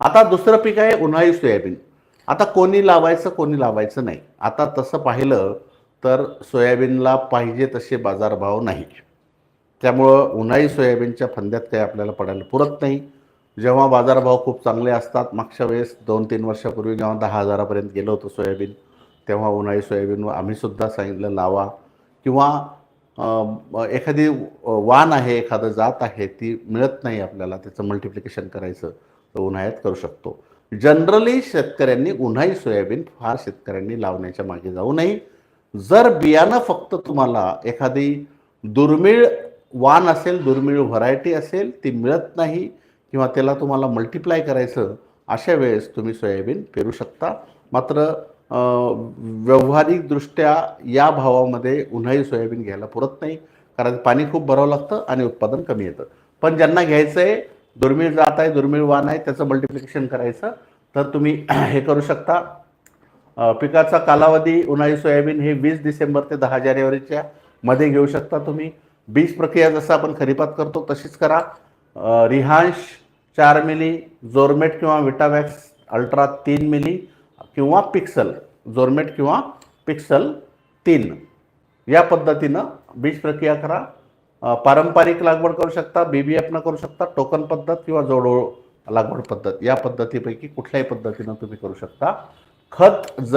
आता दुसरं पीक आहे उन्हाळी सोयाबीन. आता कोणी लावायचं कोणी लावायचं नाही. आता तसं पाहिलं तर सोयाबीनला पाहिजे तसे बाजारभाव नाही. त्यामुळं उन्हाळी सोयाबीनच्या फंद्यात काही आपल्याला पडायला पुरत नाही. जेव्हा बाजारभाव खूप चांगले असतात मागच्या वेळेस दोन तीन वर्षापूर्वी जेव्हा दहा हजारापर्यंत गेलं होतं सोयाबीन तेव्हा उन्हाळी सोयाबीनवर आम्हीसुद्धा सांगितलं लावा. किंवा एखादी वाण आहे एखादं जात आहे ती मिळत नाही आपल्याला त्याचं मल्टिप्लिकेशन करायचं. तर उन्हाळ्यात करू शकतो. जनरली शेतकऱ्यांनी उन्हाळी सोयाबीन फार शेतकऱ्यांनी लावण्याच्या मागे जाऊ नये. जर बियाणं फक्त तुम्हाला एखादी दुर्मिळ वाण असेल दुर्मिळ व्हरायटी असेल ती मिळत नाही किंवा त्याला तुम्हाला मल्टिप्लाय करायचं अशा वेळेस तुम्ही सोयाबीन पेरू शकता. मात्र व्यावहारिकदृष्ट्या या भावामध्ये उन्हाळी सोयाबीन घ्यायला पुरत नाही. कारण पाणी खूप भरावं लागतं आणि उत्पादन कमी येतं. पण ज्यांना घ्यायचं आहे दुर्मिळ जात आहे दुर्मिळ वाण आहे त्याचं मल्टिप्लिकेशन करायचं. तर तुम्ही हे करू शकता. पिकाचा कालावधी उन्हाळी सोयाबीन हे वीस डिसेंबर ते दहा जानेवारीच्या मध्ये घेऊ शकता तुम्ही. बीज प्रक्रिया जसं आपण खरीपात करतो तशीच करा. रिहांश चार मिली जोरमेट किंवा विटावॅक्स अल्ट्रा तीन मिली किंवा पिक्सल जोरमेट किंवा पिक्सल तीन. या पद्धतीनं बीज प्रक्रिया करा. पारंपरिक लागवड करू शकता बी बी एफनं करू शकता टोकन पद्धत किंवा जोडोळ लागवड पद्धत या पद्धतीपैकी कुठल्याही पद्धतीनं तुम्ही करू शकता. खत ज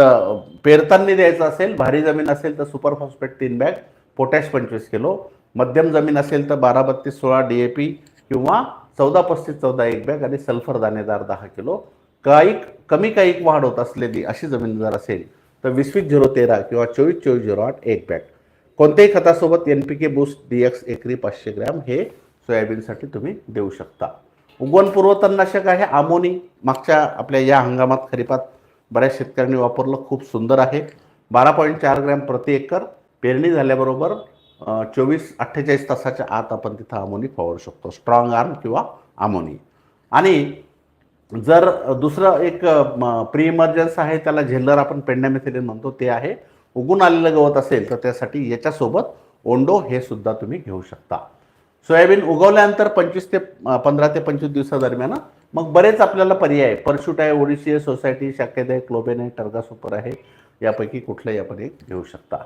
पेरताना द्यायचं असेल भारी जमीन असेल तर सुपर फॉस्फेट तीन बॅग पोटॅश पंचवीस किलो. मध्यम जमीन असेल तर बारा बत्तीस सोळा डी ए पी किंवा चौदा पस्तीस चौदा एक बॅग आणि सल्फर दाणेदार दहा किलो. काईक कमी काईक वाढ होत असलेली अशी जमीन जर असेल तर वीस वीस झिरो तेरा किंवा चोवीस चोवीस झिरो आठ एक बॅग कोणत्याही खतासोबत N P K boost D X एकरी पाचशे ग्रॅम हे सोयाबीनसाठी तुम्ही देऊ शकता. उगवणपूर्व तणनाशक आहे आमोनी मागच्या आपल्या या हंगामात खरीपात बऱ्याच शेतकऱ्यांनी वापरलं खूप सुंदर आहे. बारा पॉईंट चार ग्रॅम प्रति एकर पेरणी झाल्याबरोबर चोवीस अठ्ठेचाळीस तासाच्या आत आपण तिथं आमोनी फवारू शकतो. स्ट्रॉंग आर्म किंवा आमोनी आणि जर दुसरं एक प्री इमर्जन्स आहे त्याला झेलर आपण पेंडामेथिलिन म्हणतो ते आहे. उगून आलेलं गवत असेल तर त्यासाठी याच्यासोबत ओंडो हे सुद्धा तुम्ही घेऊ शकता. सोयाबीन उगवल्यानंतर पंचवीस ते पंधरा ते पंचवीस दिवसादरम्यान मग बरेच आपल्याला पर्याय परशूट आहे ओडिसी आहे सोसायटी शाखेद आहे क्लोबेन आहे टर्गा सुपर आहे यापैकी कुठलंही आपण एक घेऊ शकता.